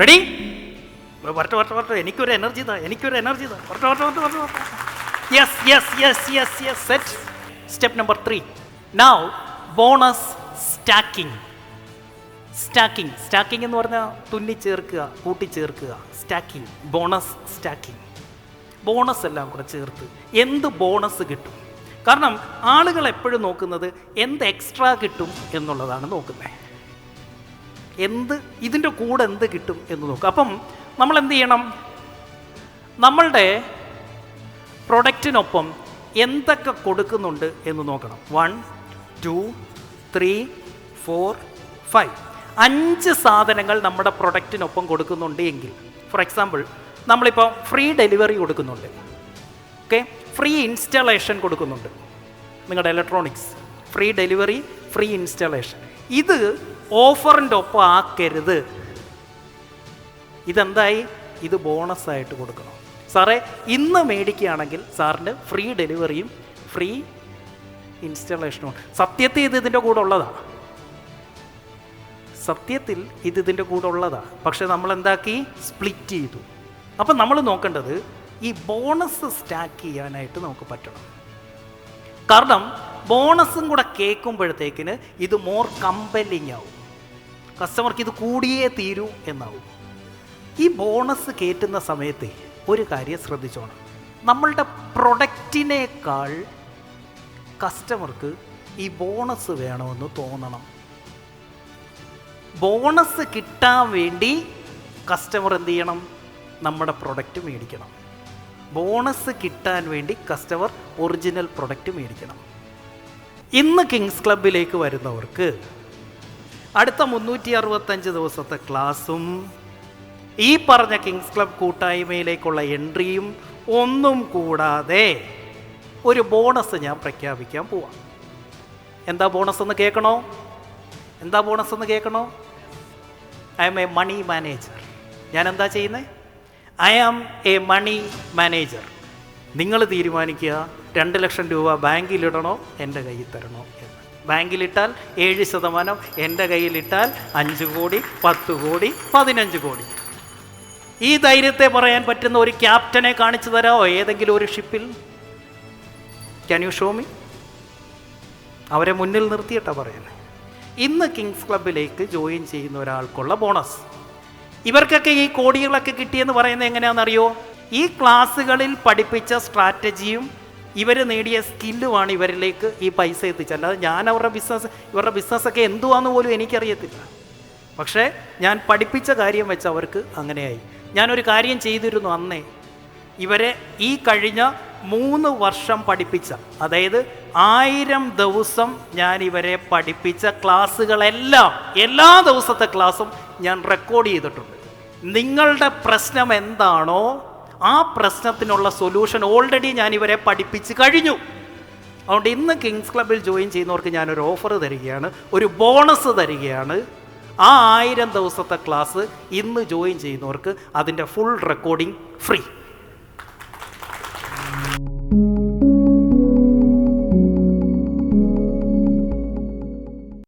Ready വരട്ടെ വരട്ടെ വരട്ടെ. എനിക്കൊരു എനർജി താ എനിക്കൊരു എനർജി താ. വരട്ടെ വരട്ടെ വരട്ടെ വരട്ടെ വരട്ടെ. Yes yes yes yes yes set step number three now bonus stacking stacking stacking എന്ന് പറഞ്ഞാൽ തുന്നി ചേർക്കുക കൂട്ടിച്ചേർക്കുക സ്റ്റാക്കിംഗ് ബോണസ് സ്റ്റാക്കിംഗ് ബോണസ് എല്ലാം കൂടെ ചേർത്ത് എന്ത് ബോണസ് കിട്ടും? കാരണം ആളുകൾ എപ്പോഴും നോക്കുന്നത് എന്ത് എക്സ്ട്രാ കിട്ടും എന്നുള്ളതാണ് നോക്കുന്നത്. എന്ത് ഇതിന്റെ കൂടെ എന്ത് കിട്ടും എന്ന് നോക്കുക. അപ്പം നമ്മൾ എന്ത് ചെയ്യണം? നമ്മളുടെ പ്രൊഡക്റ്റിനൊപ്പം എന്തൊക്കെ കൊടുക്കുന്നുണ്ട് എന്ന് നോക്കണം. One two three four five. അഞ്ച് സാധനങ്ങൾ നമ്മുടെ പ്രൊഡക്റ്റിനൊപ്പം കൊടുക്കുന്നുണ്ട് എങ്കിൽ ഫോർ എക്സാമ്പിൾ നമ്മളിപ്പോൾ ഫ്രീ ഡെലിവറി കൊടുക്കുന്നുണ്ട്. ഓക്കെ? ഫ്രീ ഇൻസ്റ്റാളേഷൻ കൊടുക്കുന്നുണ്ട്. നിങ്ങളുടെ electronics. Free delivery free installation ഇത് ഓഫറിന്റെ ഒപ്പം ആക്കരുത്. ഇതെന്തായി? ഇത് ബോണസായിട്ട് കൊടുക്കണം. സാറേ ഇന്ന് മേടിക്കുകയാണെങ്കിൽ സാറിന് ഫ്രീ ഡെലിവറിയും ഫ്രീ ഇൻസ്റ്റാളേഷനും ഉണ്ട് സത്യത്തിൽ ഇത് ഇതിന്റെ കൂടെ ഉള്ളതാണ് സത്യത്തിൽ ഇത് ഇതിന്റെ കൂടെ ഉള്ളതാണ് പക്ഷേ നമ്മൾ എന്താക്കി സ്പ്ലിറ്റ് ചെയ്തു. അപ്പം നമ്മൾ നോക്കേണ്ടത് ഈ ബോണസ് സ്റ്റാക്ക് ചെയ്യാനായിട്ട് നമുക്ക് പറ്റണം. കാരണം ബോണസും കൂടെ കേൾക്കുമ്പോഴത്തേക്കിന് ഇത് മോർ കമ്പല്ലിങ് ആവും. കസ്റ്റമർക്ക് ഇത് കൂടിയേ തീരൂ എന്നാവും. ഈ ബോണസ് കയറ്റുന്ന സമയത്ത് ഒരു കാര്യം ശ്രദ്ധിച്ചോണം. നമ്മളുടെ പ്രൊഡക്റ്റിനേക്കാൾ കസ്റ്റമർക്ക് ഈ ബോണസ് വേണമെന്ന് തോന്നണം. ബോണസ് കിട്ടാൻ വേണ്ടി കസ്റ്റമർ എന്ത് ചെയ്യണം? നമ്മുടെ പ്രൊഡക്റ്റ് മേടിക്കണം. ബോണസ് കിട്ടാൻ വേണ്ടി കസ്റ്റമർ ഒറിജിനൽ പ്രൊഡക്റ്റ് മേടിക്കണം. ഇന്ന് കിങ്സ് ക്ലബിലേക്ക് വരുന്നവർക്ക് അടുത്ത മുന്നൂറ്റി അറുപത്തഞ്ച് ദിവസത്തെ ക്ലാസ്സും ഈ പറഞ്ഞ കിങ്സ് ക്ലബ് കൂട്ടായ്മയിലേക്കുള്ള എൻട്രിയും ഒന്നും കൂടാതെ ഒരു ബോണസ് ഞാൻ പ്രഖ്യാപിക്കാൻ പോവാം. എന്താ ബോണസ് എന്ന് കേൾക്കണോ? എന്താ ബോണസ് എന്ന് കേൾക്കണോ? I am a money manager. ഞാൻ എന്താ ചെയ്യുന്നത് I am a money manager. നിങ്ങൾ തീരുമാനിക്കുക രണ്ട് ലക്ഷം രൂപ ബാങ്കിലിടണോ എന്റെ കയ്യിൽ തരണോ എന്ന്. ബാങ്കിലിട്ടാൽ ഏഴ് ശതമാനം എന്റെ കയ്യിലിട്ടാൽ അഞ്ച് കോടി പത്ത് കോടി പതിനഞ്ച് കോടി. ഈ ധൈര്യത്തെ പറയാൻ പറ്റുന്ന ഒരു ക്യാപ്റ്റനെ കാണിച്ചു തരാമോ ഏതെങ്കിലും ഒരു ഷിപ്പിൽ. ക്യാൻ യു ഷോ മീ അവരെ മുന്നിൽ നിർത്തിയിട്ടാണ് പറയുന്നത് ഇന്ന് കിങ്സ് ക്ലബിലേക്ക് ജോയിൻ ചെയ്യുന്ന ഒരാൾക്കുള്ള ബോണസ്. ഇവർക്കൊക്കെ ഈ കോടികളൊക്കെ കിട്ടിയെന്ന് പറയുന്നത് എങ്ങനെയാണെന്നറിയോ? ഈ ക്ലാസ്സുകളിൽ പഠിപ്പിച്ച സ്ട്രാറ്റജിയും ഇവർ നേടിയ സ്കില്ലുമാണ് ഇവരിലേക്ക് ഈ പൈസ എത്തിച്ചത്. അല്ലാതെ ഞാൻ അവരുടെ ബിസിനസ് ഇവരുടെ ബിസിനസ്സൊക്കെ എന്തുവാന്ന് പോലും എനിക്കറിയത്തില്ല. പക്ഷേ ഞാൻ പഠിപ്പിച്ച കാര്യം വെച്ച് അവർക്ക് അങ്ങനെയായി. ഞാനൊരു കാര്യം ചെയ്തിരുന്നു അന്നേ. ഇവരെ ഈ കഴിഞ്ഞ മൂന്ന് വർഷം പഠിപ്പിച്ച അതായത് ആയിരം ദിവസം ഞാൻ ഇവരെ പഠിപ്പിച്ച ക്ലാസ്സുകളെല്ലാം എല്ലാ ദിവസത്തെ ക്ലാസ്സും ഞാൻ റെക്കോർഡ് ചെയ്തിട്ടുണ്ട്. നിങ്ങളുടെ പ്രശ്നം എന്താണോ ആ പ്രശ്നത്തിനുള്ള സൊല്യൂഷൻ ഓൾറെഡി ഞാൻ ഇവരെ പഠിപ്പിച്ച് കഴിഞ്ഞു. അതുകൊണ്ട് ഇന്ന് കിങ്സ് ക്ലബിൽ ജോയിൻ ചെയ്യുന്നവർക്ക് ഞാനൊരു ഓഫർ തരികയാണ് ഒരു ബോണസ് തരികയാണ്. ആ ആയിരം ദിവസത്തെ ക്ലാസ് ഇന്ന് ജോയിൻ ചെയ്യുന്നവർക്ക് അതിന്റെ ഫുൾ റെക്കോർഡിംഗ് ഫ്രീ